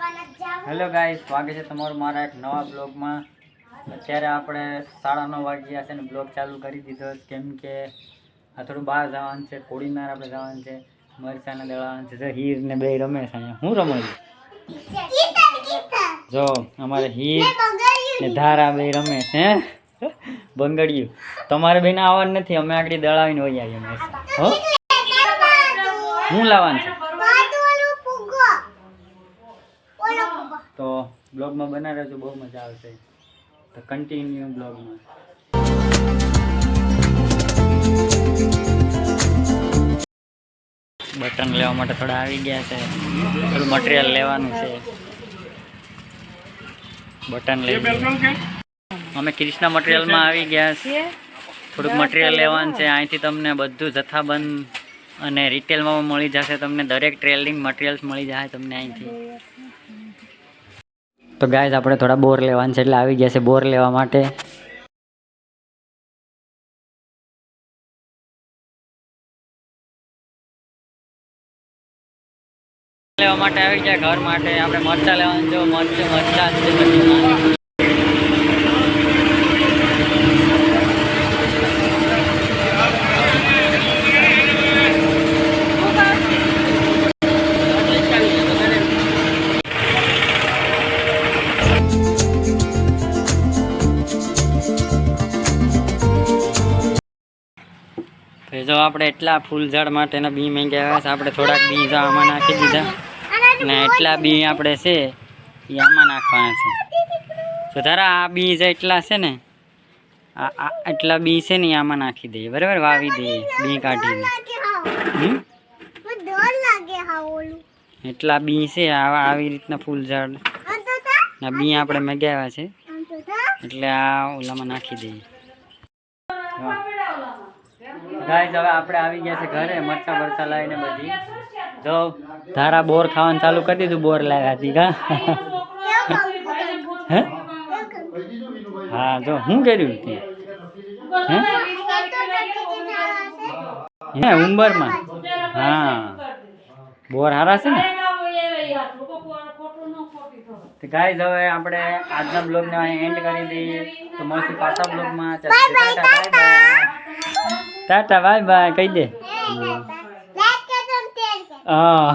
Hello guys સ્વાગત છે તમારું મારા એક નવા બ્લોગમાં. અત્યારે આપણે સાડા નવ વાગ્યા છે ને બ્લોગ ચાલુ કરી દીધો કેમ કે આ થોડું બહાર જવાનું છે, કોડીનાર આપણે જવાનું છે, મરચાને દેવાનું છે હીર ને બે રમે છે હું રમું છું? જો, અમારે હીર ને ધારા બે રમે છે, હે? બંગડિયું. તમારે બેન આવવાનું નથી, અમે આગળ દળાવીને વહી આવીએ હો? હું લાવવાનું છે? તો બ્લોગમાં બના રહેજો બહુ મજા આવશે. તો કન્ટિન્યુ બ્લોગમાં. બટન લેવા માટે થોડા આવી ગયા છે. થોડું મટીરિયલ લેવાનું છે. બટન લઈ અમે ક્રિષ્ના મટીરિયલમાં આવી ગયા છે. થોડુંક મટીરિયલ લેવાનું છે. અહીંથી તમને બધું જથ્થાબંધ અને રિટેલમાં મળી જશે. તમને દરેક ટ્રેલિંગ મટીરિયલ્સ મળી જશે તમને અહીંથી. તો ગાય આપણે થોડા બોર લેવાના છે એટલે આવી ગયા છે બોર લેવા માટે. લેવા માટે આવી ગયા ઘર માટે. આપણે મરચા લેવાનું જો મરચું, મરચા. તો જો આપણે એટલા ફૂલ ઝાડ માટેના બી આવ્યા છે આપણે થોડાક બી આમાં નાખી દીધા. ને એટલા બી આપણે છે, એ આમાં નાખવાના છે. તો તારા આ બી જે એટલા છે ને, આ એટલા બી છે ને આમાં નાખી દઈએ. બરાબર? વાવી દઈએ, બી કાઢીને. એટલા બી છે, આવા આવી રીતના ફૂલ ઝાડ. ના બી આપણે મગાવ્યા છે. એટલે આ ઓલામાં નાખી દઈએ. ગાઈઝ હવે આપણે આવી ગયા છે ઘરે મરચા મરચા લાવીને બધી. જો ધારા બોર ખાવાનું ચાલુ કરી દીધું બોર લાવ્યા હતી કા હા? જો હું કર્યું તે? હે? હે ઉંબરમાં? હા. બોર હારા છે ને? તો ગાઈઝ હવે આપણે આજના બ્લોગને એન્ડ કરી દઈએ. તો મળશું પાછા બ્લોગમાં ચાલો bye bye tata bye bye કહી દે. હા